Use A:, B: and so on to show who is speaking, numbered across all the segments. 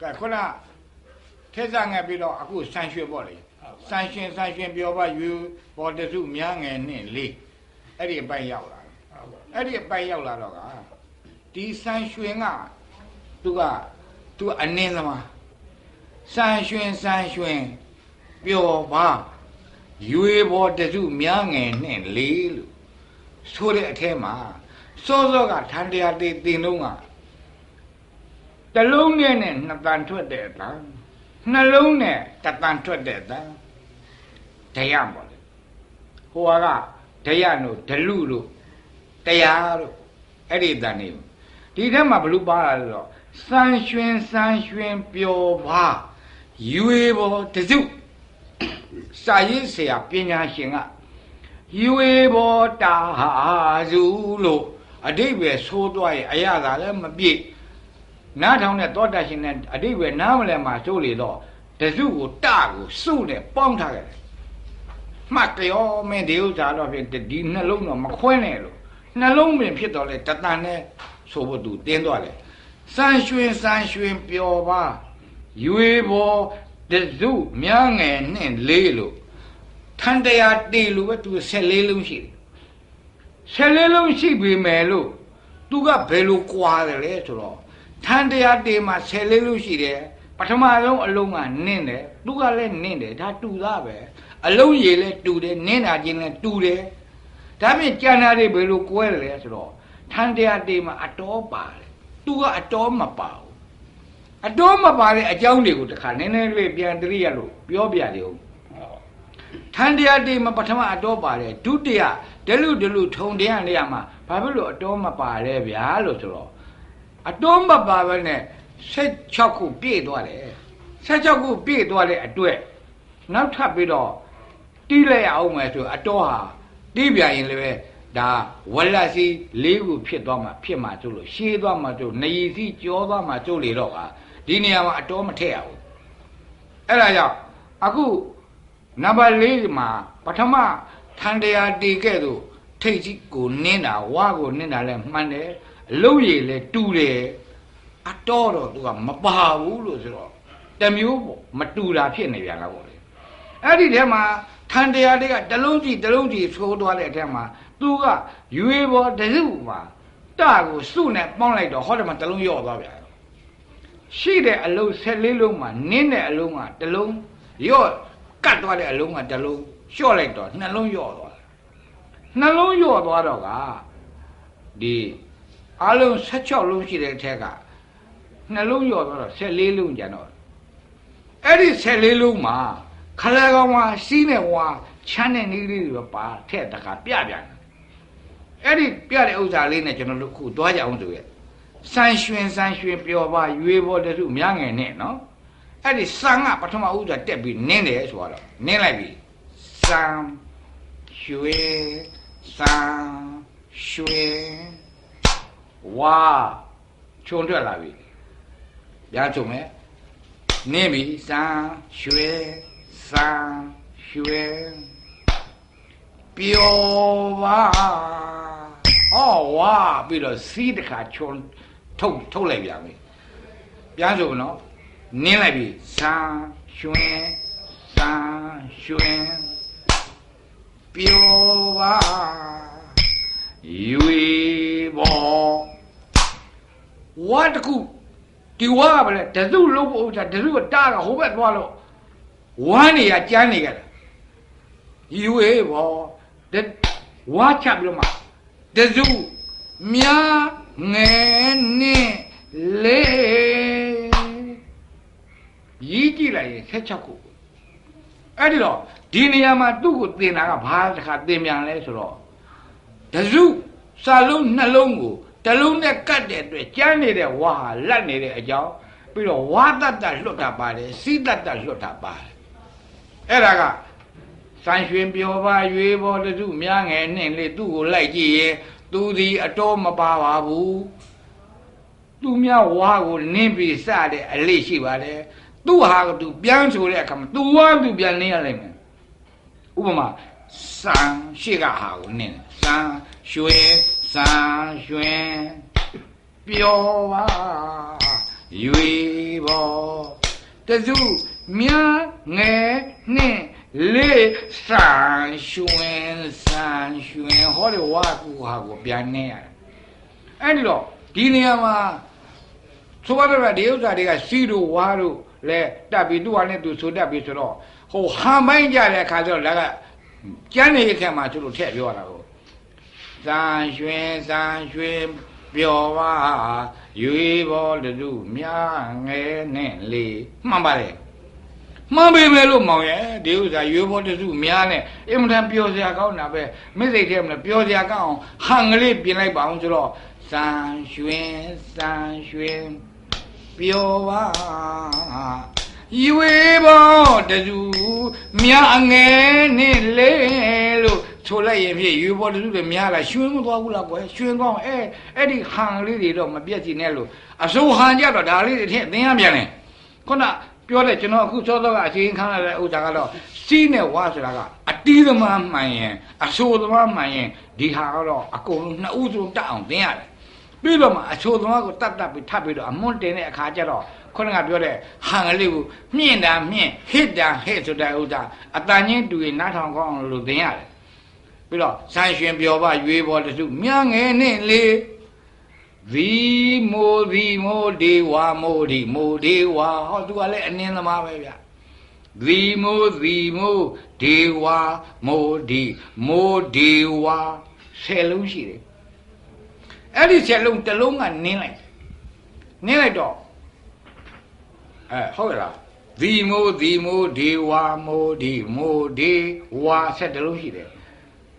A: ကဲခုနထဲစားငယ်ပြီးတော့အခုဆန်ရွှေပေါ့လေဆန်ရှင်ဆန်ရှင်ပြောပါယူပေါ်တစုများငယ်နဲ့လေးအဲ့ဒီအပိုင်ရောက်လာတယ်အဲ့ဒီအပိုင်ရောက်လာတော့ကဒီဆန်ရွှင်ကသူကသူအနည်းသမားဆန်ရွှင်ဆန်ရွှင်ပျော်ပါရွေပေါ်တစုများငယ်နဲ့လေးလို့ဆိုတဲ့အထဲမှာစောစောကထန်တရားတေးတင်တော့က တလုံးနဲ့နဲ့နှစ်တန်ထွက်တဲ့အတန်နှလုံးနဲ့တတန်ထွက်တဲ့အတန်တရားပေါ့လေဟိုကဒယတို့ဒလူတို့တရားတို့အဲ့ဒီတန်နေဒီထဲမှာဘလူပါလာလို့စံရွှင်စံရွှင်ပျော်ပါရွေပေါ်တစုစာရေးဆရာပညာရှင်ကရွေပေါ်တာဟာစုလို့အတိတ်ပဲဆိုးသွားရဲ့အရသာလည်းမပြည့် နားထောင်တဲ့သောတာရှင်နဲ့အတိတ်ပဲနားမလဲမှာစိုးလေတော့တစုကိုတကိုစုနဲ့ပေါင်းထားခဲ့တယ်မှတ်ကြောမင်းဒီဥစ္စာတော့ဖြင့်ဒီနှလုံးတော့မခွဲနဲ့လို့နှလုံးပင်ဖြစ်တော့လေတတန်နဲ့ဆိုဖို့သူတင်းသွားတယ်စံရွှင်စံရွှင်ပျော်ပါရွေပေါ်တစုမြန်းငယ်နှင့်လေးလို့ထန်တရားတေလို့ပဲသူ14လုံးရှိတယ်14လုံးရှိပြီမယ်လို့သူကဘယ်လိုကွာတယ်လဲဆိုတော့ ထန်တရားတေမှာ14လုံးရှိတယ်ပထမဆုံးအလုံးကနင့်တယ်သူကလည်းနင့်တယ်ဒါတူသားပဲအလုံးရည်လည်းတူတယ်နင့်တာချင်းလည်းတူတယ်ဒါပြင်ကြံတာတွေဘယ်လိုကွဲတယ်လဲဆိုတော့ထန်တရားတေမှာအတော်ပါတယ်သူကအတော်မပါဘူးအတော်မပါတဲ့အကြောင်းတွေကိုတခါနည်းနည်းလေးပြန်တရိရလို့ပြောပြတယ်ဟုတ်ထန်တရားတေမှာပထမအတော်ပါတယ်ဒုတိယဒလူဒလူထုံတရားနေရာမှာဘာဖြစ်လို့အတော်မပါလဲဗျာလို့ဆိုတော့ အတော်မပါဘဲနဲ့16ခုပြည့်သွားတယ်16ခုပြည့်သွားတဲ့အတွက်နောက်ထပ်ပြီးတော့တီးလိုက်အောင်မယ်ဆိုအတော်ဟာတီးပြရင်လည်းပဲဒါဝလစီ၄ခုဖြစ်သွားမှာဖြစ်မှာကျုပ်လို့ရှေးသွားမှာကျုပ်နေရီစီကြောသွားမှာကျုပ်လေတော့ကဒီနေရာမှာအတော်မထည့်ရဘူးအဲ့ဒါကြောင့်အခုနံပါတ်၄မှာပထမထန်တရားတီခဲ့သို့ထိတ်ကြီးကိုနင်းတာဝါကိုနင်းတာလဲမှန်တယ် အလုံးရည်လဲတူတယ်အတော်တော့သူကမပါဘူးလို့ဆိုတော့တမျိုးပေါ့မတူတာဖြစ်နေပြန်လားပေါ့လေအဲ့ဒီထဲမှာထန်တရားတွေကတလုံးကြည့်တလုံးကြည့်သိုးသွားတဲ့အထက်မှာသူကရွေပေါ်တစုမှာတကိုစုနဲ့ပေါင်းလိုက်တော့ဟောတယ်မှာတလုံးရော့သွားပြန်ရှိတဲ့အလုံး14လုံးမှာနင်းတဲ့အလုံးကတလုံးရော့ကတ်သွားတဲ့အလုံးကတလုံးလျှော့လိုက်တော့နှလုံးရော့သွားနှလုံးရော့သွားတော့ကဒီ အလုံး16လုံးရှိတဲ့အထက်ကနှလုံးရော့သွားတော့14လုံးကျန်တော့အဲ့ဒီ14လုံးမှာခလဲကောင်မှာစီးနေဝါချမ်းတဲ့နည်းလေးတွေပါထက်တကပြပြန်အဲ့ဒီပြတဲ့ဥစ္စာလေးနဲ့ကျွန်တော်တို့ခုသွားကြအောင်ဆိုရဲ့စံရွှင်စံရွှင်ပျော်ပါရွေပေါ်တစုမြငယ်နဲ့နော်အဲ့ဒီစံကပထမဥစ္စာတက်ပြီးနင်းတယ်ဆိုတော့နင်းလိုက်ပြီစံရွှေစံရွှေ ဝါခြုံထွက်လာပြီပြားချုံမယ်နင်းပြီစံရွှေစံရွှေပျော်ပါဟောဝါပြီးတော့စီးတခါချုံထုတ်ထုတ်လိုက်ပြန်ပြီပြန်ဆိုနော်နင်းလိုက်ပြီစံရွှင်စံရွှင်ပျော်ပါရွေပေါ် ဝါတခုဒီဝါကပဲတစုလုံးဖို့ဥစ္စာတစုကတားကဟိုဘက်သွားလို့ဝမ်းနေရကြမ်းနေကြတယ်ယူအေးဘောဝါချပြီးတော့မှတစုမြားငယ်နဲ့လေးရီးကြည့်လိုက်ရင်16ခုအဲ့ဒီတော့ဒီနေရာမှာသူ့ကိုသင်တာကဘာတစ်ခါသင်ပြန်လဲဆိုတော့တစုစာလုံးနှလုံးကို တလုံးနဲ့ကတ်တဲ့အတွက်ကျန်းနေတဲ့ဝါဟာလက်နေတဲ့အကြောင်းပြီးတော့ဝါတတ်တလွတ်တာပါတယ်စီးတတ်တလွတ်တာပါတယ်အဲ့ဒါကစံရွှင်ပြောပါရွေပေါ်တစုများငယ်နှင့်လေသူ့ကိုလိုက်ကြည့်ရင်သူဒီအတော်မပါပါဘူးသူများဝါကိုနင်းပြီးစတဲ့အလေးရှိပါတယ်သူ့ဟာကသူပြန်ဆိုတဲ့အခါမှာသူဝါသူပြန်နင်းရလိမ့်မယ်ဥပမာစံရှိကဟာကိုနင်းစံရွှေစံရွှင် ပျော်ပါရွေပေါ်တစုမြငယ်နှင့်လေးဆန်ရွှင်ဆန်ရွှင်ဟောဒီဝါကူဟာကိုပြန်နေရတယ်အဲ့ဒီတော့ဒီနေရာမှာဆိုပါတော့ဒီဥစ္စာတွေကစီတို့ဝါတို့လဲတက်ပြီးသူ့ဟာနဲ့သူဆိုတက်ပြီးဆိုတော့ဟိုဟန်ပိုင်းကြတဲ့အ ဇန်ရွှင်ဇန်ရွှင်ပျော်ပါရွေဘောတူမြငယ်နဲ့လေးမှန်ပါတယ်မှန်ပေမဲ့လို့မောင်ရဲ့ဒီဥစ္စာရွေဘောတူများနဲ့အင်မတန်ပျော်စရာကောင်းတာပဲမိစိတ်ထဲမှာပျော်စရာကောင်းအောင်ဟန်ကလေးပြင်လိုက်ပါအောင်ဆိုတော့ဇန်ရွှင်ဇန်ရွှင်ပျော်ပါရွေဘောတူမြငယ်နဲ့လေးလို့ ဆိုလိုက်ရင်ဖြစ်ရွေဘောတူတွေများလာရွှင်မသွားဘူးလားကွယ်ရွှင်ကောင်းအဲအဲ့ဒီဟန်လေးတွေတော့မပြတ်စီနဲ့လို့အစိုးဟန်ကြတော့ဒါလေးတွေထည့်သင်ရပြန်တယ်ခုနပြောတယ်ကျွန်တော်အခုစောစောကအချိန်ခန်းရတဲ့ဥစ္စာကတော့စီးနဲ့ဝါဆိုတာကအတီးသမားမှန်ရင်အဆိုးသမားမှန်ရင်ဒီဟာကတော့အကုန်လုံးနှစ်ဦးစုံတက်အောင်သင်ရတယ်ပြီးတော့မှအချိုသမားကိုတတ်တတ်ပြီးထပ်ပြီးတော့အမွန်းတင်တဲ့အခါကျတော့ခုနကပြောတဲ့ဟန်ကလေးကိုမြင့်တာမြင့်ဟစ်တာဟစ်ဆိုတဲ့ဥစ္စာအတန်ချင်းတူရင်နားထောင်ကောင်းလို့သင်ရတယ် ပြီးတော့ဆန်းရှင်ပြောပါရွေးပေါ်တစုမြငယ်နဲ့လေသီမိုသီမိုဒေဝမိုဒီမိုဒေဝဟောသူကလည်းအနင်းသမားပဲဗျသီမိုသီမိုဒေဝမိုဒီမိုဒေဝဆယ်လုံးရှိတယ်အဲ့ဒီဆယ်လုံးတစ်လုံးကနင်းလိုက်နင်းလိုက်တော့အဲဟုတ်လားသီမိုသီမိုဒေဝမိုဒီမိုဒေဝဆက်တစ်လုံးရှိတယ်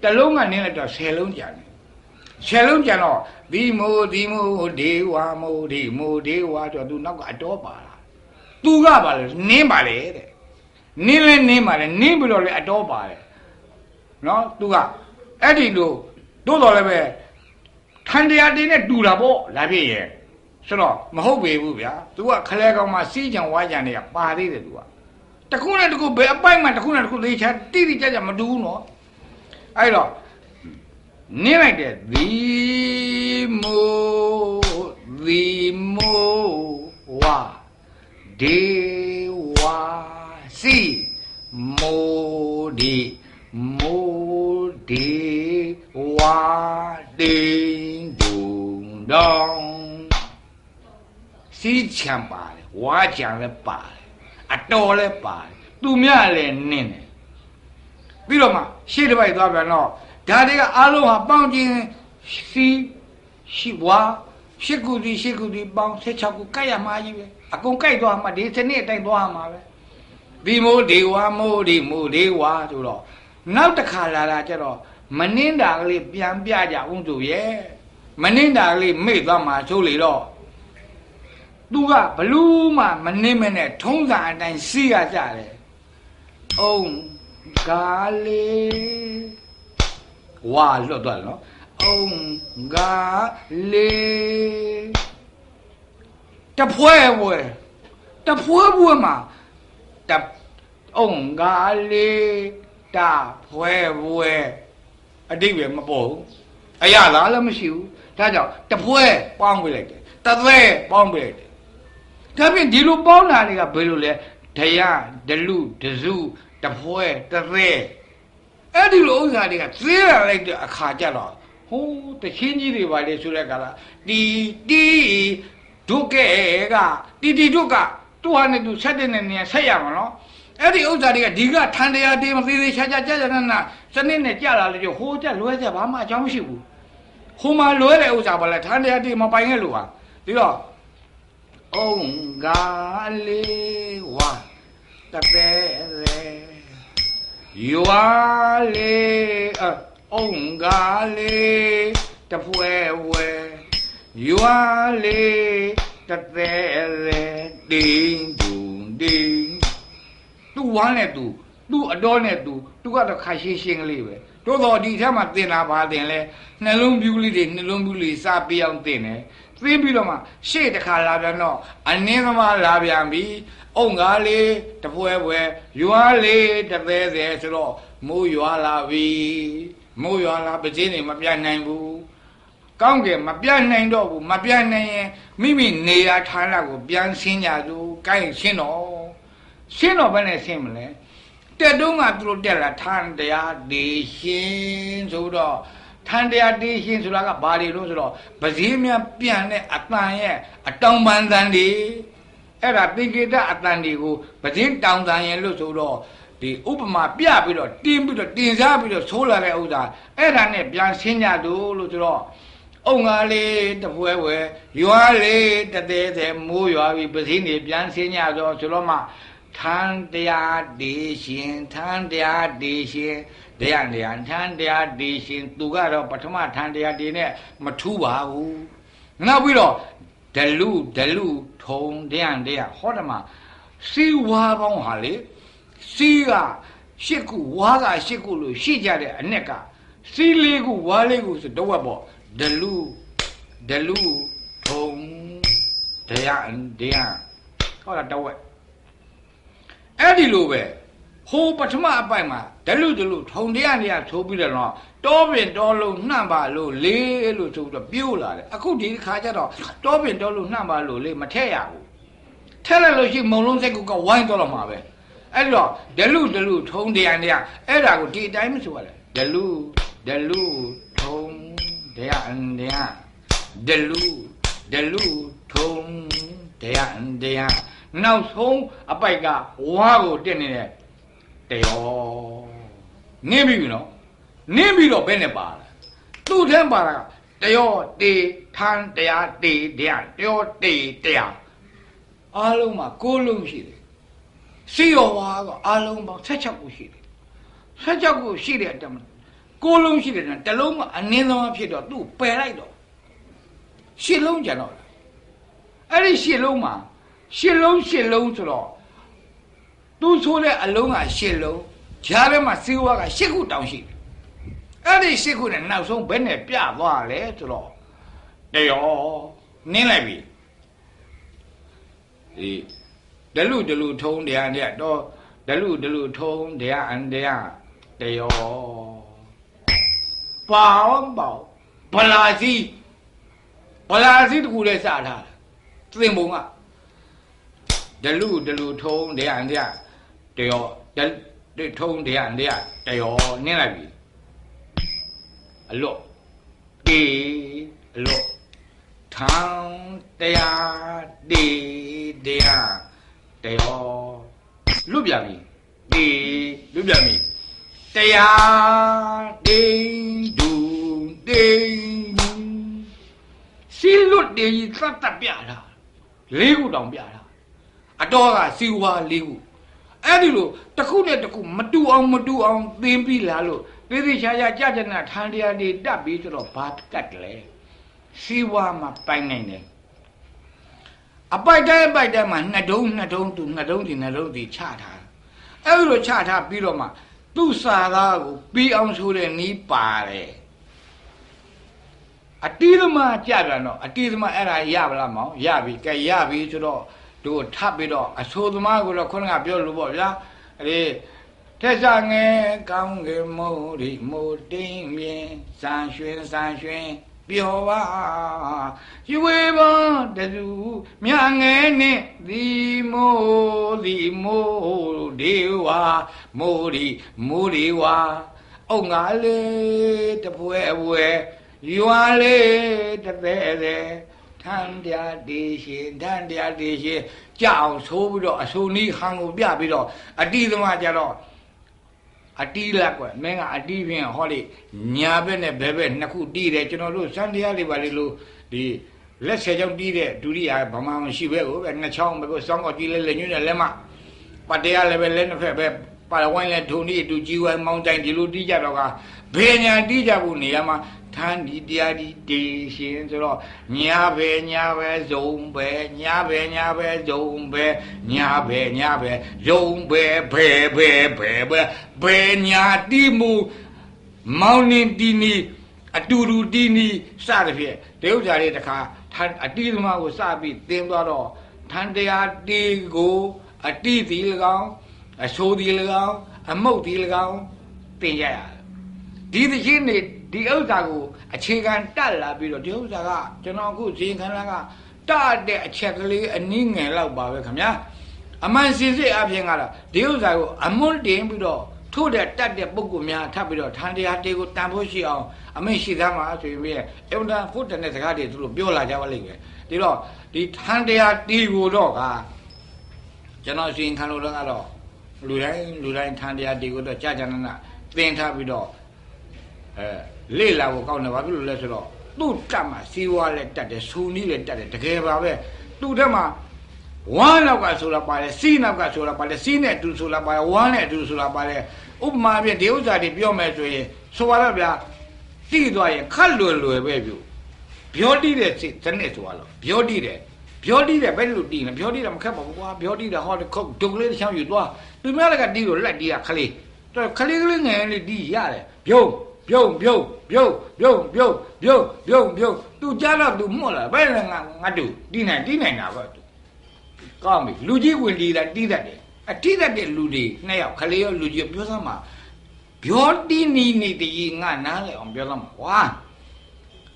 A: တစ်လုံးကနင်းလိုက်တော့ဆယ်လုံးကြံတယ်ဆယ်လုံးကြံတော့သီမိုသီမိုဒေဝမိုဒီမိုဒေဝဆိုတော့သူနောက်ကအတော်ပါလားသူကပါလေနင်းပါလေတဲ့နင်းလဲနင်းပါလေနင်းပြီးတော့လေအတော်ပါတယ်နော်သူကအဲ့ဒီလိုတို့တော်လည်းပဲထန်တရားတင်းနဲ့တူတာပေါ့လာဖြစ်ရဲ့ဆိုတော့မဟုတ်ပေဘူးဗျာ तू ကခလဲကောင်မှာစီးကြံဝါကြံတွေကပါသေးတယ် तू ကတခုနဲ့တခုဘယ်အပိုက်မှတခုနဲ့တခုသေးချာတိတိကျကျမတူဘူးနော် အဲ့တော့နင်းလိုက်တဲ့သီမိုသီမိုဝါဒေဝါစီမိုဒီမိုဒီဝါတင်းဒုံဒေါင်စီးချံပါတယ်ဝါချံလည်းပါတယ်အတော်လည်းပါတယ်သူမြလည်းနင်းတယ် ပြီးတော့မှရှေ့တစ်ပိုက်သွားပြန်တော့ဒါတွေကအားလုံးဟာပေါင်းခြင်းစီရှိဘွားရှစ်ခုဒီရှစ်ခုဒီပေါင်း16ခုကြိုက်ရမှာကြီးပဲအကုန်ကြိုက်သွားမှာဒီစနစ်အတိုင်းသွားမှာပဲဒီမိုးဒီဝါမိုးဒီမိုးဒီဝါဆိုတော့နောက်တစ်ခါလာတာကျတော့မနှင်းတာကလေးပြန်ပြကြအောင်ဆိုရဲ့မနှင်းတာကလေးမေ့သွားမှာဆိုလေတော့သူကဘလူးမှမနှင်းမနဲ့ထုံးစံအတိုင်းစီးရကြတယ်။အုံ ကားလေးဝါလွတ်သွားတယ်နော်။အုံကားလေးတပွဲပွဲတပွဲပွဲမှာတအုံကားလေးတပွဲပွဲအတိတ်ပဲမပေါ်ဘူး။အရသာလည်းမရှိဘူး။ဒါကြောင့်တပွဲပေါင်းပြလိုက်တယ်။တသွဲပေါင်းပြလိုက်တယ်ဒါဖြင့်ဒီလိုပေါင်းတာတွေကဘယ်လိုလဲဒယဒလူဒစု တပွဲတသက်အဲ့ဒီလိုဥစ္စာတွေကသေးရလိုက်တဲ့အခါကျတော့ဟိုးတချင်းကြီးတွေပါလေဆိုတဲ့ကလာတီတီဒုက္ကေကတီတီဒုက္ကသူဟာနဲ့သူဆက်တဲ့နေနေဆက်ရမှာနော်အဲ့ဒီဥစ္စာတွေကဒီကထန်တရားတေးမသေးသေးချာချာကြာကြာနာစနစ်နဲ့ကြာလာလို့ဟိုးကြလွဲကြဘာမှအကြောင်းမရှိဘူးဟိုမှာလွဲတဲ့ဥစ္စာပါလဲထန်တရားတေးမပိုင်ခဲ့လို့ဟာပြီးတော့အုံကလေးဝါတပဲလေ ရွာလေးအုံကလေးတပွဲဝဲရွာလေးတပဲလေတင်းဒူတင်းသူဝမ်းနဲ့သူသူအတော်နဲ့သူသူကတော့ခါရှင်းရှင်းကလေးပဲတိုးတော်ဒီထက်မှတင်လာပါတင်လဲနှလုံးပြူးလေးတွေနှလုံးပြူးလေးစားပြအောင်တင်တယ်သင်းပြီးတော့မှရှေ့တစ်ခါလာပြန်တော့အနည်းသမားလာပြန်ပြီ အုံကားလေးတပွဲပွဲရွာလေးတသေးသေးဆိုတော့မိုးရွာလာပြီမိုးရွာလာပကျင်းနေမပြတ်နိုင်ဘူးကောင်းကင်မပြတ်နိုင်တော့ဘူးမပြတ်နိုင်ရင်မိမိနေရာဌာနကိုပြန်ဆင်းကြသူကိုင်းရှင်းတော့ရှင်းတော့ဘယ်နဲ့ရှင်းမလဲတက်တုံးကသူတို့တက်လာထန်တရားဒေရှင်ဆိုတော့ထန်တရားဒေရှင်ဆိုတာကဘာတွေလို့ဆိုတော့ပဇီးများပြန်တဲ့အတန်ရဲ့အတောင်ပန်တန်တွေ အဲ့ဒါတိကိတအတန်တွေကိုပဇင်းတောင်တန်ရဲ့လို့ဆိုတော့ဒီဥပမာပြပြီးတော့တင်းပြီးတော့တင်စားပြီးတော့ဆိုးလာတဲ့ဥစ္စာအဲ့ဒါနဲ့ပြန်ရှင်းကြသူလို့ဆိုတော့အုံငါလေးတပွဲဝဲရွာလေးတသေးသေးမိုးရွာပြီးပဇင်းတွေပြန်ရှင်းကြတော့ဆိုတော့မှထန်တရားဒီရှင်ထန်တရားဒီရှင်တရားတရားထန်တရားဒီရှင်သူကတော့ပထမထန်တရားဒီနဲ့မထူးပါဘူးနောက်ပြီးတော့ ဒလူဒလူထုံတရားတရားဟောတယ်မှာစီဝါပေါင်းဟာလေစီကရှစ်ခုဝါကရှစ်ခုလို့ရှိကြတဲ့အ내ကစီလေးခုဝါလေးခုဆိုတော့ပေါ့ဒလူဒလူထုံတရားတရားဟောတာတော့အဲ့ဒီလိုပဲ ဟိုပထမအပိုက်မှာဒလူဒလူထုံတရားနေရထိုးပြီးတော့တောပင်တောလုံးနှံ့ပါလို့လေးလို့ဆိုတော့ပြိုးလာတယ်အခုဒီခါကျတော့တောပင်တောလုံးနှံ့ပါလို့လေးမထက်ရဘူးထက်လိုက်လို့ရှိမုံလုံးစိတ်ကဝိုင်းတော့တော့မှာပဲအဲ့တော့ဒလူဒလူထုံတရားနေရအဲ့ဒါကိုဒီအတိုင်းမဆိုရလဲဒလူဒလူထုံတရားအန်တရားဒလူဒလူထုံတရားအန်တရားနောက်ဆုံးအပိုက်ကဝါကိုတက်နေတဲ့ တယောနင်းပြီနော်နင်းပြီးတော့ဘယ်နဲ့ပါလဲသူ့ထဲပါတာတယောတေထန်တရားတေတရားတယောတေတရားအားလုံးမှာကိုးလုံးရှိတယ်စီရောဝါကအားလုံးပေါင်း16ခုရှိတယ်16ခုရှိတဲ့အတမကိုးလုံးရှိတယ်တလုံးကအနည်းဆုံးဖြစ်တော့သူ့ပယ်လိုက်တော့ရှစ်လုံးကျန်တော့အဲ့ဒီရှစ်လုံးမှာရှစ်လုံးရှစ်လုံးဆိုတော့ သူဆိုတဲ့အလုံးကရှစ်လုံးဂျားထဲမှာစီဝါကရှစ်ခုတောင်ရှိတယ်အဲ့ဒီရှစ်ခုနဲ့နောက်ဆုံးဘယ်နဲ့ပြသွားလဲဆိုတော့တရောနင်းလိုက်ပြီဒီဒလူဒလူထုံးတရားနဲ့တော့ဒလူဒလူထုံးတရားအန်တရားတရောပေါင်းပေါင်းဗလာစီဗလာစီတခုလည်းစထားသင်ပုံကဒလူဒလူထုံးတရားတရား တရောဒထုံးတရားတရားတရောနင်းလိုက်ပြီအလော့တေအလော့ထံတရားတေတရားတရောလွတ်ပြန်ပြီတေလွတ်ပြန်ပြီတရားတေဒူတေစီလွတ်တေသတ်တပြတာလေးခုတောင်ပြတာအတော်ကစီဝါလေးခု အဲ့ဒီလိုတစ်ခုနဲ့တစ်ခုမတူအောင်မတူအောင်သင်ပြီးလာလို့သေသေးချာချာကြာကြနာထန်တရားတွေတက်ပြီးဆိုတော့ဘာတတ်လဲစီဝါမှာပိုင်နိုင်တယ်အပိုက်တိုင်းအပိုက်တိုင်းမှာနှစ်တုံးနှစ်တုံးသူနှစ်တုံးဒီနှစ်တုံးဒီချထားအဲ့ဒီလိုချထားပြီးတော့မှသူ့စာသားကိုပြီးအောင်ဆိုတဲ့နီးပါတယ်အတီးသမားကြပြန်တော့အတီးသမားအဲ့ဒါရပါလားမောင်ရပြီကဲရပြီဆိုတော့ တို့ထပ်ပြီးတော့အဆိုသမားကိုတော့ခုနကပြောလို့ပေါ့ဗျာအဲ့ဒီတက်စငယ်ကောင်းကင်မိုးရီမိုးတင်းမြင်စံရွှင်စံရွှင်ပျော်ပါရွေပန်တစုမြငယ်နဲ့ဒီမိုးဒီမိုးဒီဝါမိုးဒီမိုးဒီဝါအုံငါလေးတပွဲပွဲရွာလေးတသေးသေး ထန်တရားဒီရှင်ထန်တရားဒီရှင်ကြောက်ဆိုးပြီးတော့အဆူနီးဟန်ကိုပြပြီးတော့အတိသမားကြတော့အတီးလက်ကွယ်မင်းကအတီးဖြင့်ဟောလေညာဘက်နဲ့ဘဲဘက်နှစ်ခုတီးတယ်ကျွန်တော်တို့စံတရားလေးပါလေလို့ဒီလက်ဆယ်ချောင်းတီးတဲ့ဒုတိယဘာမှမရှိပဲဟိုပဲနှစ်ချောင်းပဲကိုစောင်းကောတီးလဲလက်ညွှန်းနဲ့လက်မပတ်တရားလည်းပဲလက်နှစ်ဖက်ပဲပါဝိုင်းလဲဒုံဒီအတူကြီးဝိုင်းမောင်းတိုင်ဒီလိုတီးကြတော့ကဘေညာတီးကြဖို့နေရာမှာ ထန်းဒီတရားဒီတေရှင်ဆိုတော့ညာပဲညာပဲဇုံပဲညာပဲညာပဲဇုံပဲညာပဲညာပဲဇုံပဲဘဲဘဲဘဲဘဲဘဲညာတိမှုမောင်းနေတီနီအတူတူတီနီစသဖြင့်တရုတ်ဂျာလေးတခါထန်းအတိသမားကိုစပြီးသင်သွားတော့ထန်းတရားတီကိုအတိတီ၎င်းအဆိုးတီ၎င်းအမုတ်တီ၎င်းသင်ကြရတယ်ဒီသချင်းနေ ဒီဥစ္စာကိုအခြေခံတက်လာပြီးတော့ဒီဥစ္စာကကျွန်တော်အခုဇင်ခန်းလာကတတဲ့အချက်ကလေးအနည်းငယ်လောက်ပါပဲခင်ဗျာအမှန်စင်စစ်အပြင်ကတော့ဒီဥစ္စာကိုအမွန်းတင်ပြီးတော့ထို့တဲ့တတ်တဲ့ပုဂ္ဂိုလ်များထပ်ပြီးတော့ထန်တရားတေကိုတန်ဖို့ရှိအောင်အမိန့်ရှိသားမှာဆိုရင်ပြီးအင်တာဖို့တဲ့စကားတွေသူတို့ပြောလာကြပါလိမ့်မယ်ဒီတော့ဒီထန်တရားတေကိုတော့ကကျွန်တော်ရှင်ခံလို့တော့ကတော့လူတိုင်းလူတိုင်းထန်တရားတေကိုတော့ကြာကြာနာနာသင်ထားပြီးတော့အဲ လေ့လာဖို့ကောင်းတယ်ဘာဖြစ်လို့လဲဆိုတော့သူ့တက်မှာစီးဝါးလည်းတက်တယ်ဆူနီးလည်းတက်တယ်တကယ်ပါပဲသူ့တက်မှာဝမ်းနောက်ကဆိုတာပါတယ်စီးနောက်ကဆိုတာပါတယ်စီးနဲ့တူဆိုတာပါတယ်ဝမ်းနဲ့တူဆိုတာပါတယ်ဥပမာဖြင့်ဒီဥစ္စာတွေပြောမယ်ဆိုရင်ဆိုပါတော့ဗျာတိသွားရင်ခတ်လွယ်လွယ်ပဲပြုပြောတိတဲ့စိတ်စနစ်ဆိုတော့ပြောတိတဲ့ပြောတိတဲ့ဘယ်လိုတီးလဲပြောတိတာမခက်ပါဘူးကွာပြောတိတာဟောခုတ်ဒုံကလေးတစ်ချောင်းယူသွားသူများလည်းကတီးလို့လက်တီးရခလေးတော့ခလေးကလေးငယ်လေးတီးရတယ်ပြုံး ပြုံးပြုံးပြုံးပြုံးပြုံးပြုံးပြုံးပြုံးသူကြားတော့သူမော့လာဘယ်လဲငါငါတူတီးနိုင်တီးနိုင်တာပေါ့ကောင်းပြီလူကြီးဝင်တီးတာတီးတတ်တယ်အတီးတတ်တဲ့လူတွေနှစ်ယောက်ခလေးရောလူကြီးပြောစမ်းမှာပြောတီးနီနေတကြီးငါနားလေအောင်ပြောစမ်းမှာဝါ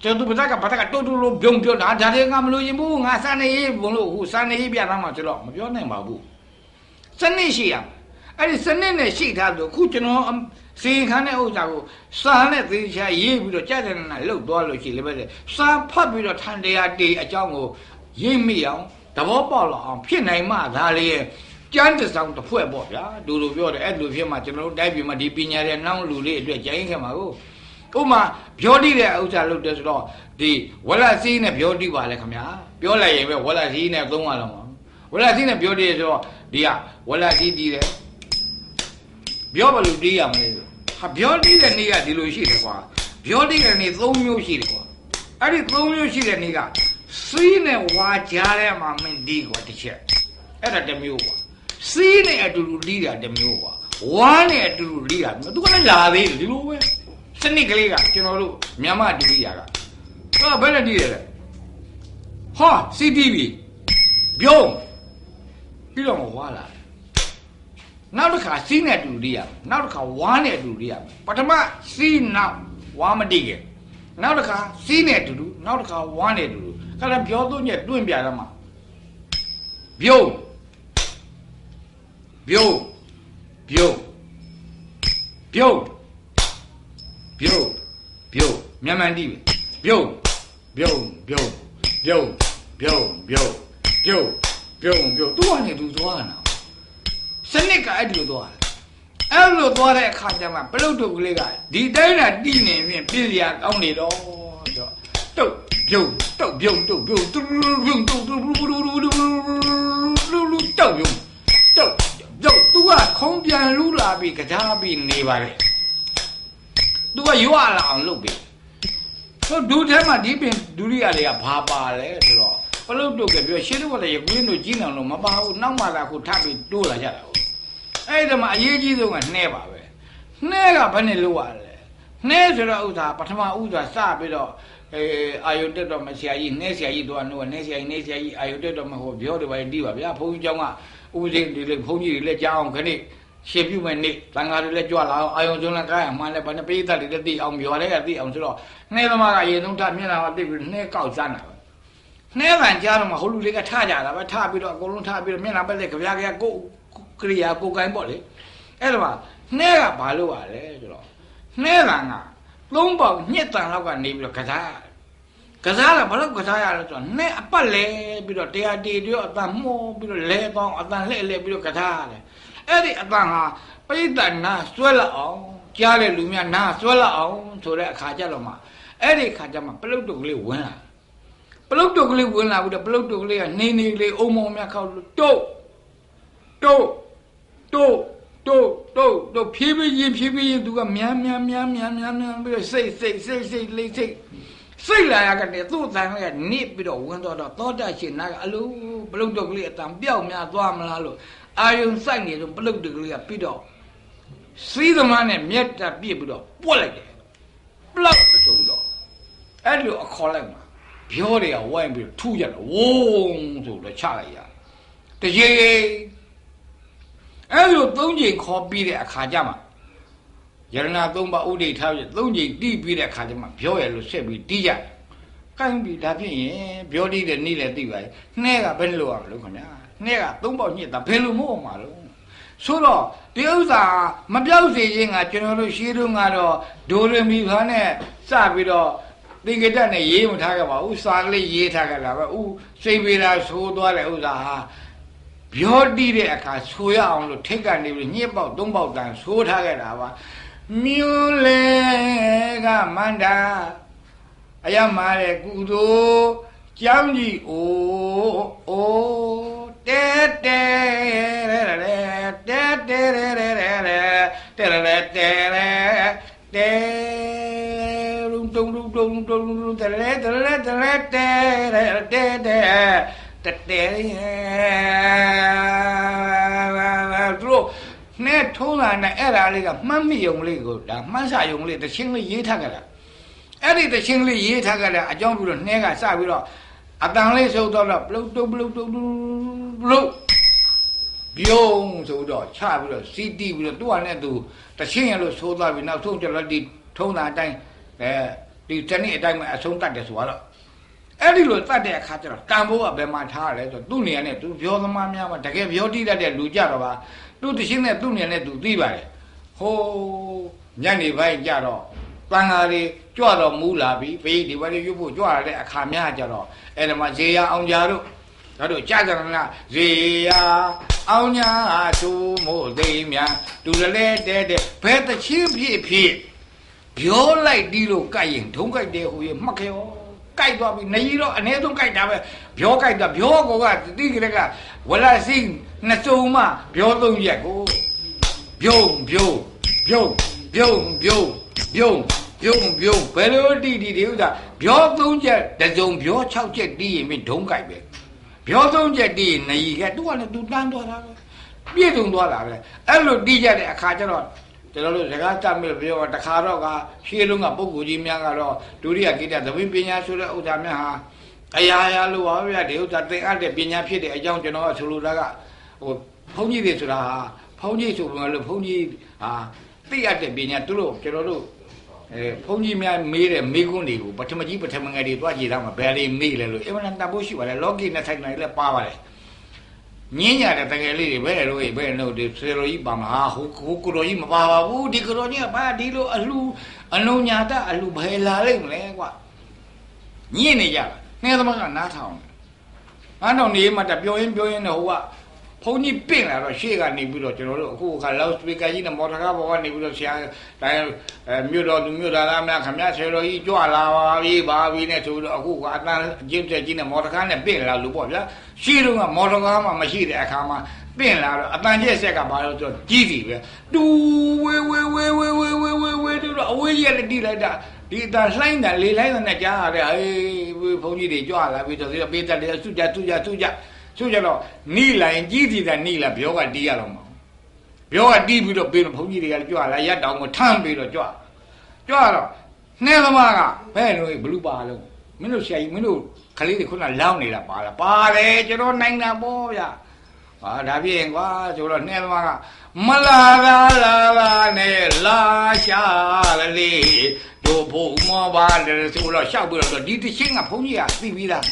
A: ကျန်သူဘာကဘာကတိုးတိုးလို့ပြုံးပြုံးတာဒါတွေငါမလို့ရင်ဘူးငါစနေရေးဘုံလို့ဟိုစနေရေးပြသားမှာဆိုတော့မပြောနိုင်ပါဘူးစနစ်ရှိရ အဲ့ဒီစနစ်နဲ့ရှိထားဆိုခုကျွန်တော်စေခန်းတဲ့ဥစ္စာကိုစာနဲ့သေချာရေးပြီးတော့ကြာကြာနာလှုပ်သွားလို့ရှိလည်းပဲစာဖတ်ပြီးတော့ထန်တရားတေအကြောင်းကိုရေးမိအောင်သဘောပေါက်လာအောင်ဖြစ်နိုင်မှဒါလေကျမ်းတစောင်းတစ်ဖွဲ့ပေါ့ဗျာဒူလိုပြောတယ်အဲ့လိုဖြစ်မှကျွန်တော်တို့တိုက်ပြည်မှာဒီပညာရဲ့နှောင်းလူလေးအတွက်ကြိုင်းခဲ့မှာကိုဥမာပြောတိတဲ့ဥစ္စာလုပ်တယ်ဆိုတော့ဒီဝလစီးနဲ့ပြောတိပါလေခင်ဗျာပြောလိုက်ရင်ပဲဝလစီးနဲ့သုံးရတော့မှာဝလစီးနဲ့ပြောတိဆိုတော့ဒီကဝလစီးတီးတယ် ပြောဘလို့တီးရမလဲဆိုဟာပြောတိတဲ့နေ့ကဒီလိုရှိတယ်ကွာပြောတိတဲ့နေ့၃မျိုးရှိတယ်ကွာအဲ့ဒီ၃မျိုးရှိတဲ့နေ့ကစီးနဲ့ဝါကြားထဲမှာမင်းဒီကွာတစ်ချက်အဲ့ဒါတစ်မျိုးကွာစီးနဲ့အတူတူတီးတာတစ်မျိုးကွာဝါနဲ့အတူတူတီးတာမျိုးသူကလည်းလာသေးတယ်ဒီလိုပဲစနစ်ကလေးကကျွန်တော်တို့မြန်မာတီးရကဟာဘယ်နဲ့တီးရလဲဟာ CTV ပြုံးပြီးတော့မဝါလာ နောက်တစ်ခါစီးနဲ့အတူတူတီးရနောက်တစ်ခါဝါနဲ့အတူတူတီးရပထမစီးနောက်ဝါမတီးခဲ့နောက်တစ်ခါစီးနဲ့အတူတူနောက်တစ်ခါဝါနဲ့အတူတူခါတော့ပြောသွင်းညက်တွင့်ပြရမှာပြုံးပြုံးပြုံးပြုံးပြုံးပြုံးမြန်မာတိပဲပြုံးပြုံးပြုံးပြုံးပြုံးပြုံးပြုံးပြုံးပြုံးသူကနေသူသွားတာ စနစ်ကအဲ့ဒီလိုသွားတယ်အဲ့လိုသွားတဲ့အခါကျမှပလုတ်တုတ်ကလေးကဒီတိုင်းတာတီးနေပြင်ပြည့်စရာကောင်းနေတော့ဆိုတုတ်ပြုံးတုတ်ပြုံးတုတ်ပြုံးတူပြုံးတုတ်တူတူတူတူတူတူတုတ်ပြုံးတုတ်တုတ်သူကခုံးပြန်လူလာပြီးကြားပြီးနေပါလေသူကရွာလာအောင်လုပ်ပြီဟိုဒူထဲမှာဒီပင်ဒူရိယာတွေကဘာပါလဲဆိုတော့ပလုတ်တုတ်ကပြောရှင်းတော့လည်းရကွင်းတို့ကြီးနောင်လို့မပါဘူးနောက်မှလာခုထပ်ပြီးတိုးလာကြတာဟုတ် အဲ့ဒါမှအရေးကြီးဆုံးကနှဲပါပဲနှဲကဘယ်နဲ့လို့ရလဲနှဲဆိုတော့ဥစ္စာပထမဥစ္စာစပြီးတော့အဲအာယုတက်တော့မဆရာကြီးနှဲဆရာကြီးတော့နှုတ်နှဲဆရာကြီးနှဲဆရာကြီးအာယုတက်တော့မဟိုပြောတယ်ပါတီးပါဗျာဘုန်းကြီးเจ้าကဥပဒေတွေလည်းဘုန်းကြီးတွေလည်းကြားအောင်ခဏရှေပြုမဲ့နေ့တန်ဃာတွေလည်းကြွလာအောင်အာယုံစုံလည်းကားရမှန်းလည်းဘာနဲ့ပိဋကတွေလည်းသိအောင်ပြောရဲကသိအောင်ဆိုတော့နှဲသမားကအရင်ဆုံးထမျက်နှာကသိပြီးနှဲကောက်စမ်းတာပဲနှဲကန်ကြားတော့မှဟိုလူလေးကထကြတာပဲထပြီးတော့အကုန်လုံးထပြီးတော့မျက်နှာပက်လက်ကြပြားကြကို ကရိယာကိုကိုင်းပေါ့လေအဲ့တော့နှဲကဘာလို့ရလဲဆိုတော့နှဲကန်ကသုံးပေါင်ညစ်တန်လောက်ကနေပြီးတော့ကစားကစားတာဘာလို့ကစားရလဲဆိုတော့နှဲအပတ်လဲပြီးတော့တရားတီပြီးတော့အတန်မှုပြီးတော့လဲပေါင်းအတန်လှဲ့လဲပြီးတော့ကစားရတယ်အဲ့ဒီအတန်ဟာပိဋကနာဆွဲလောက်အောင်ကြားတဲ့လူများနာဆွဲလောက်အောင်ဆိုတဲ့အခါကျတော့မှအဲ့ဒီအခါကျမှပလုတ်တုတ်ကလေးဝင်လာပလုတ်တုတ်ကလေးဝင်လာပြီးတော့ပလုတ်တုတ်ကလေးကနေနေလေးအုံမောင်များခောက်လို့တုတ်တုတ် တုတ်တုတ်တုတ်တုတ်ဖြည်းဖြည်းချင်းဖြည်းဖြည်းချင်းသူကမြန်းမြန်းမြန်းမြန်းမြန်းမြန်းပြီးတော့စိတ်စိတ်စိတ်စိတ်လေးစိတ်စိတ်လာရကနေသူ့တန်လေးကနေပြီးတော့ဝင်တော့တော့သောတာရှင်နာကအလိုပလုတ်တုတ်ကလေးအတန်ပြောက်များသွားမလားလို့အာယုံစိုက်နေတော့ပလုတ်တုတ်ကလေးကပြီးတော့စီးသမားနဲ့မြက်တာပြစ်ပြီးတော့ပွက်လိုက်တယ်ပလောက်ဆိုတော့အဲ့လိုအခေါ်လိုက်မှာဗျောတွေကဝိုင်းပြီးထူးကြတယ်ဝုန်းဆိုတော့ချလိုက်ရတရေ အဲ့လိုသုံးချိန်ခေါ်ပြီးတဲ့အခါကျမှယရဏသုံးပါးဥဒိထားရသုံးချိန်တီးပြီးတဲ့အခါကျမှပြောရလို့ဆက်ပြီးတီးကြတယ်ကိုင်းပြီဒါဖြစ်ရင်ပြောတီးတဲ့နေ့လည်းသိပါရဲ့နှဲကဘယ်လိုရမလို့ခင်ဗျာနှဲကသုံးပေါက်ညစ်တာဘယ်လိုမို့မှာလို့ဆိုတော့ဒီဥစ္စာမပြောက်စေခြင်းကကျွန်တော်တို့ရှင်းတော့ကတော့ဒိုရမီခါနဲ့စပြီးတော့သင်္ကေတနဲ့ရေးမထားခဲ့ပါဘူးစာကလေးရေးထားခဲ့တာပဲဥစိတ်ဝေဒာဆိုးသွားတဲ့ဥစ္စာဟာ ပြောတိတဲ့အခါဆိုရအောင်လို့ထိတ်ကနေပြီးညှစ်ပေါက်သုံးပေါက်တန်ဆိုးထားခဲ့တာပါမြို့လေကမန္တာအယမတဲ့ကုသိုလ်ကြောင်းကြီးအိုးအိုးတဲတဲရဲရဲတဲတဲရဲရဲတဲရဲတဲရဲတဲရုံတုံတုံတုံတုံတဲရဲတဲရဲတဲရဲတဲရဲတဲတဲ တဲတဲသူတို့နဲ့ထုံးလာတဲ့အဲ့ဒါလေးကမှတ်မိုံလေးကိုဒါမှန်းစာယုံလေးတချင်းလေးရေးထားကြတာအဲ့ဒီတချင်းလေးရေးထားကြတဲ့အကြောင်းပြီးတော့နှဲကစပြီးတော့အတန်လေးစုပ်တော့ပလုတ်တုံပလုတ်တုံပလုတ်ပြုံးဆိုတော့ချပြီးတော့စီတီပြီးတော့သူ့ဟာနဲ့သူတချင်းရလို့ဆိုးသွားပြီးနောက်ဆုံးကျတော့ဒီထုံးတာအတိုင်းအဲဒီတနေ့အတိုင်းမှာအဆုံးတတ်တယ်ဆိုတော့ အဲ့ဒီလိုတတ်တဲ့အခါကျတော့တန်ဖိုးကဘယ်မှာထားရလဲဆိုတော့သူ့နေရာနဲ့သူပြောသမားများမှာတကယ်ပြောတိတတ်တဲ့လူကြတော့ပါသူတချင်းနဲ့သူ့နေရာနဲ့သူသိပါတယ်ဟိုးညနေပိုင်းကြတော့တန်ဃာတွေကြွတော့မူးလာပြီဘေးဒီဘက်ရွတ်ဖို့ကြွရတဲ့အခါများကြတော့အဲ့ဒါမှဇေယအောင်ကြတို့ဒါတို့ကြာကြရလားဇေယအောင်ညာသူမို့သိမြတူလဲတဲ့တဲ့ဘယ်တချင်းဖြစ်ဖြစ်ပြောလိုက်ဒီလိုကြိုက်ရင်ဒုံကြိုက်တယ်ဟိုရမှတ်ခေော ကြိုက်သွားပြီနေရီတော့အ ਨੇ ဆုံးကြိုက်တာပဲပြောကြိုက်တာပြောကောကတိကြကဝလာစိနှစ်စုံမှပြောသုံးရက်ကိုပြုံးပြုံးပြုံးပြုံးပြုံးပြုံးပြုံးပြုံးဘယ်လိုတိတိဒီဥစ္စာပြောသုံးချက်တစုံပြော6ချက်တီးရင်မင်းဒုံကြိုက်ပဲပြောသုံးချက်တီးရင်နေရီကသူကလည်းသူတန်းသွားတာပဲပြည့်စုံသွားတာပဲအဲ့လိုတီးကြတဲ့အခါကျတော့ ကျွန်တော်တို့စကားတတ်မြပြောတခါတော့ကရှေးလုံးကပုဂ္ဂိုလ်ကြီးများကတော့ဒုရိယကိတ္တသဝိပညာဆိုတဲ့ဥစ္စာများဟာအရာရာလို့ပါဗျာဒီဥစ္စာသင်အပ်တဲ့ပညာဖြစ်တဲ့အကြောင်းကျွန်တော်ကဆိုလိုတာကဟိုဘုန်းကြီးတွေဆိုတာဟာဘုန်းကြီးဆိုလို့ဘုန်းကြီးဟာသိရတဲ့ပညာသူတို့ကျွန်တော်တို့အဲဘုန်းကြီးများမေးတဲ့မေးခွန်းတွေကိုပထမကြီးပထမငယ်တွေတွားကြည့်တော့မှဘယ်လေးမေးလဲလို့အမှန်တန်ဖို့ရှိပါလေလောကီနဲ့ဆိုင်နိုင်လဲပါပါတယ် ညင်းကြတဲ့တကယ်လေးတွေဘယ်လိုဘယ်လိုဒီဆေရိုကြီးပါမဟာဟိုကိုကိုရိုကြီးမပါပါဘူးဒီကိုရိုကြီးကပါဒီလိုအလှအလုံးညာတအလှဘယ်လာလိမ့်မလဲကွာညင်းနေကြတာငယ်သမားကနားထောင်နားထောင်နေမှတပြောရင်ပြောရင်တော့ဟိုက ဘုန်းကြီးပင့်လာတော့ရှေ့ကနေပြီးတော့ကျွန်တော်တို့အခုခါလောက်စပီကာကြီးနဲ့မော်တော်ကားပေါ်ကနေပြီးတော့ဆရာတိုင်းအဲမြို့တော်သူမြို့သားသားများခမရဆယ်တော်ကြီးကြွလာပါပြီပါပြီနဲ့ဆိုတော့အခုကအတန်းကျင်းတဲ့ကြီးနဲ့မော်တော်ကားနဲ့ပင့်လာလို့ပေါ့ဗျာရှေ့တော့ကမော်တော်ကားမှမရှိတဲ့အခါမှာပင့်လာတော့အတန်ကျက်ဆက်ကဘာလို့ဆိုကြီးစီပဲတူဝေဝေဝေဝေဝေဝေဝေဝေတူတော့အဝေးကြီးလည်းတိလိုက်တာဒီအတန်လှိုင်းတာလေလှိုင်းတာနဲ့ကြားရတဲ့အေးဘုန်းကြီးတွေကြွလာပြီဆိုတော့ပေးတယ်လေစုကြစုကြစုကြ ဆိုကြတော့နီးလာရင်ကြီးစီတာနီးလာပြောကတီးရတော့မှာပြောကတီးပြီးတော့ပေးတော့ဘုန်းကြီးတွေကကြွလာရက်တောင်ကိုထမ်းပြီးတော့ကြွကြွတော့နှဲသမားကဘယ်လိုဘလူပါလုံးမင်းတို့ဆရာကြီးမင်းတို့ခလေးတွေခုနလောင်းနေတာပါလားပါတယ်ကျွန်တော်နိုင်တာပေါ့ဗျာဟာဒါဖြစ်ရင်ကွာဆိုတော့နှဲသမားကမလာလာလာလာနဲ့လာရှာလေတို့ဖို့မောပါလေဆိုတော့ရှောက်ပြီးတော့ဒီတချင်းကဘုန်းကြီးကသိပြီးသား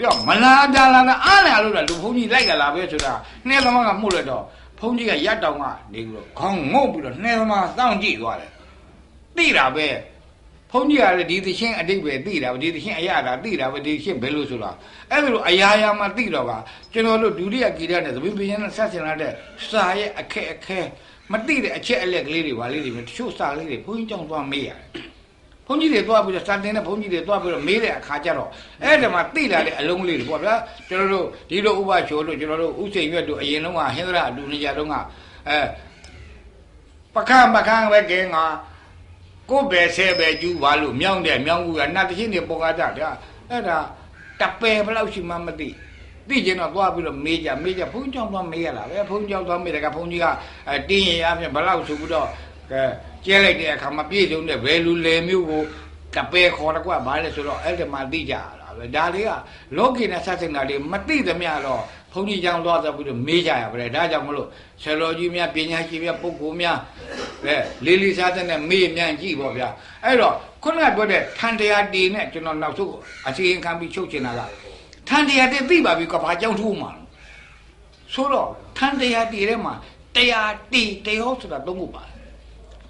A: ပြောမလာကြလာတာအားလာလို့လူဘုန်းကြီးလိုက်ကြလာပဲဆိုတာနှဲသမားကမှုတ်လိုက်တော့ဘုန်းကြီးကရက်တောင်ကနေပြီးတော့ခေါင်းငုတ်ပြီးတော့နှဲသမားတောင်းကြည့်သွားတယ်သိတာပဲဘုန်းကြီးကလည်းဒီသချင်းအတိတ်ပဲသိတာဒီသချင်းအရတာသိတာပဲဒီသချင်းဘယ်လိုဆိုတာအဲ့လိုအရာရာမှသိတော့ကကျွန်တော်တို့ဒုတိယဂီတနဲ့သဘင်ပညာနဲ့ဆက်ဆံရတဲ့စာရဲ့အခက်အခဲမသိတဲ့အချက်အလက်ကလေးတွေပါလေးတွေတချို့စာလေးတွေဘုန်းကြီးကြောင့်သွားမေးရတယ်ဘု န်းကြီးတွေသွားပြီးတော့စာတင်တဲ့ဘုန်းကြီးတွေသွားပြီးတော့မေးတဲ့အခါကျတော့အဲ့ဒါမှသိလာတဲ့အလုံးလေးတွေပေါ့ဗျာကျွန်တော်တို့ဒီလိုဥပချိုးတို့ကျွန်တော်တို့ဥစိန်ရွက်တို့အရင်တော့ဟင်္ဒရာလူနေကြတော့ကအဲပကံပကံပဲကင်းကကိုယ်ပဲဆဲပဲကျူးပါလို့မြောင်းတဲ့မြောင်းကူကနတ်တချင်းတွေပေါ်ကားကြတယ်အဲ့ဒါတပယ်ဘယ်လောက်ရှိမှမသိသိကျင်တော့သွားပြီးတော့မေးကြမေးကြဘုန်းကြောင့်သွားမေးရတာပဲဘုန်းကြောင့်သွားမေးတယ်ကဘုန်းကြီးကအဲတင်းရင်အပြင်ဘယ်လောက်ဆိုပြီးတော့အဲ ကျဲလိုက်တဲ့အခါမှာပြည့်စုံတဲ့ဘယ်လူလေမျိုးကိုတပယ်ခေါ်တော့ကွာဘာလဲဆိုတော့အဲ့ဒီမှာသိကြတာပဲဒါလေးကလောကီနဲ့ဆက်စင်တာလေးမသိသမျှတော့ဘုန်းကြီးကျောင်းသွားတော့ပြီးတော့မေးကြရပါတယ်ဒါကြောင့်မလို့ဆရာတော်ကြီးများပညာရှိများပုဂ္ဂိုလ်များအဲလေးလေးစားတဲ့နဲ့မေးမြန်ကြည့်ပေါ့ဗျာအဲ့တော့ခုနကပြောတဲ့ထန်တရားတီနဲ့ကျွန်တော်နောက်ဆုံးအစီရင်ခံပြီးချုပ်ချင်တာကထန်တရားတီသိပါပြီကဘာကြောင့်ထိုးမှာလဲဆိုတော့ထန်တရားတီထဲမှာတရားတီတရားဆိုတာသုံးခုပါ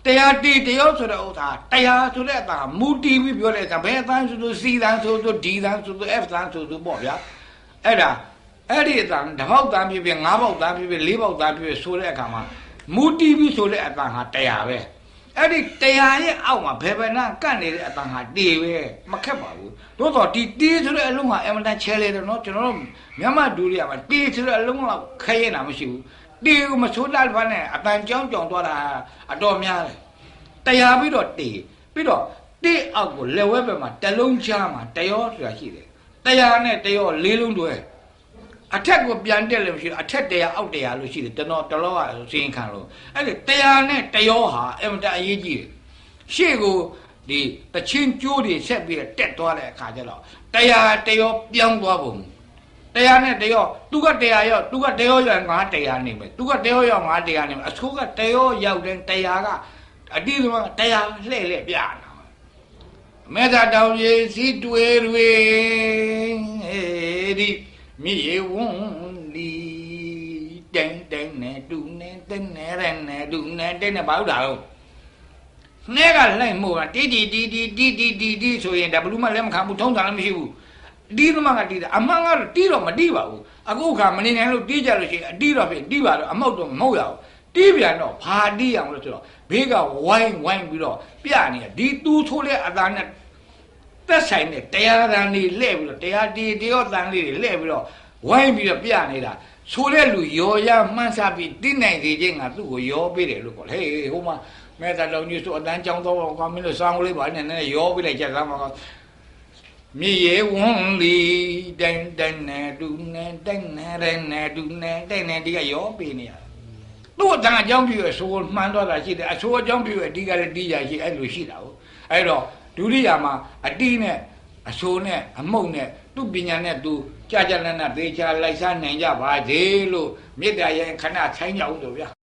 A: တယ်တရားတီတရားဆိုတဲ့ဥစ္စာတရားဆိုတဲ့အတာမူတီပြီးပြောတဲ့အခါဘယ်အတိုင်းဆိုဆိုစီတန်းဆိုဆိုဒီတန်းဆိုဆို F တန်းဆိုဆိုပေါ့ဗျာအဲ့ဒါအဲ့ဒီအတန်တစ်ပေါက်တန်းဖြစ်ဖြစ်ငါးပေါက်တန်းဖြစ်ဖြစ်လေးပေါက်တန်းဖြစ်ဖြစ်ဆိုတဲ့အခါမှာမူတီပြီးဆိုတဲ့အတန်ဟာတရားပဲအဲ့ဒီတရားရဲ့အောက်မှာဘယ်ဘယ်နာကန့်နေတဲ့အတန်ဟာတေပဲမခက်ပါဘူးသို့တော့ဒီတေဆိုတဲ့အလုံးဟာအမတန်ချဲလေတယ်နော်ကျွန်တော်တို့မြန်မာဒူရီယာမှာတေဆိုတဲ့အလုံးကခဲရင်တာမရှိဘူး တေကိုမဆိုးတတ်ပါနဲ့အတန်ကြောင်းကြောင်သွားတာအတော်များတယ်တရားပြီးတော့တေပြီးတော့တေအောက်ကိုလက်ဝဲဘက်မှာတလုံးချားမှာတရောဆိုတာရှိတယ်တရားနဲ့တရောလေးလုံးတွဲအထက်ကိုပြန်တက်လို့မရှိဘူးအထက်တရားအောက်တရားလို့ရှိတယ်ကျွန်တော်တလောကစင်ခံလို့အဲ့ဒီတရားနဲ့တရောဟာအင်မတန်အရေးကြီးတယ်ရှေ့ကိုဒီတချင်းကျိုးတွေဆက်ပြီးတော့တက်သွားတဲ့အခါကျတော့တရားတရောပြောင်းသွားပုံ တရားနဲ့တရောသူကတရားရောသူကတရောရောငါတရားနေမယ်သူကတရောရောငါတရားနေမယ်အဆိုးကတရောရောက်တဲ့တရားကအတိသမတရားလှဲ့လှဲ့ပြတာမေတ္တာတောင်းရေစီတွေ့တွေဒီမြေဝွန်လီတန်တန်နဲ့ဒုနဲ့တဲ့နဲ့ရနဲ့ဒုနဲ့တဲ့နဲ့ဘာလို့လာတော့နှဲကလှိုက်မို့တာတီတီတီတီတီတီတီဆိုရင်ဒါဘလူးမလည်းမခံဘူးထုံးတာလည်းမရှိဘူး တီးသမားကတီးတယ်အမှန်ကတော့တီးတော့မတီးပါဘူးအခုခါမနေနိုင်လို့တီးကြလို့ရှိရင်အတီးတော့ဖြစ်တီးပါတော့အမောက်တော့မဟုတ်ရဘူးတီးပြန်တော့ဘာတီးအောင်လို့ဆိုတော့ဘေးကဝိုင်းဝိုင်းပြီးတော့ပြနေဒီတူးထိုးတဲ့အသားနဲ့သက်ဆိုင်တဲ့တရားဓာန်တွေလှည့်ပြီးတော့တရားတီတရားတန်လေးတွေလှည့်ပြီးတော့ဝိုင်းပြီးတော့ပြနေတာဆိုတဲ့လူရောရမှန်းစားပြီးတိနိုင်စေခြင်းကသူ့ကိုရောပေးတယ်လို့ခေါ်ဟေးဟိုမှာမဲတာလုံးကြီးဆိုအတန်းကြောင်းတော့ကွာမင်းတို့စောင်းကလေးပါနဲ့နဲ့ရောပေးလိုက်ချက်သားမှာ မြေရေဝွန်းလီတိုင်တိုင်နဲ့ဒူနဲ့တိုင်နဲ့ရနဲ့ဒူနဲ့တိုင်နဲ့ဒီကရောပေးနေရသူ့အတန်းအကြောင်းပြည့်အဆိုးမှန်းတော့တာရှိတယ်အဆိုးအကြောင်းပြည့်အဒီကလည်းတီးကြရှိအဲ့လိုရှိတာဟုတ်အဲ့တော့ဒုတိယမှာအတိနဲ့အဆိုးနဲ့အမုတ်နဲ့သူ့ပညာနဲ့သူကြာကြာလန်းလန်းသေချာလိုက်စားနိုင်ကြပါစေလို့မေတ္တာရဲ့ခဏဆိုင်ကြအောင်လို့ဗျာ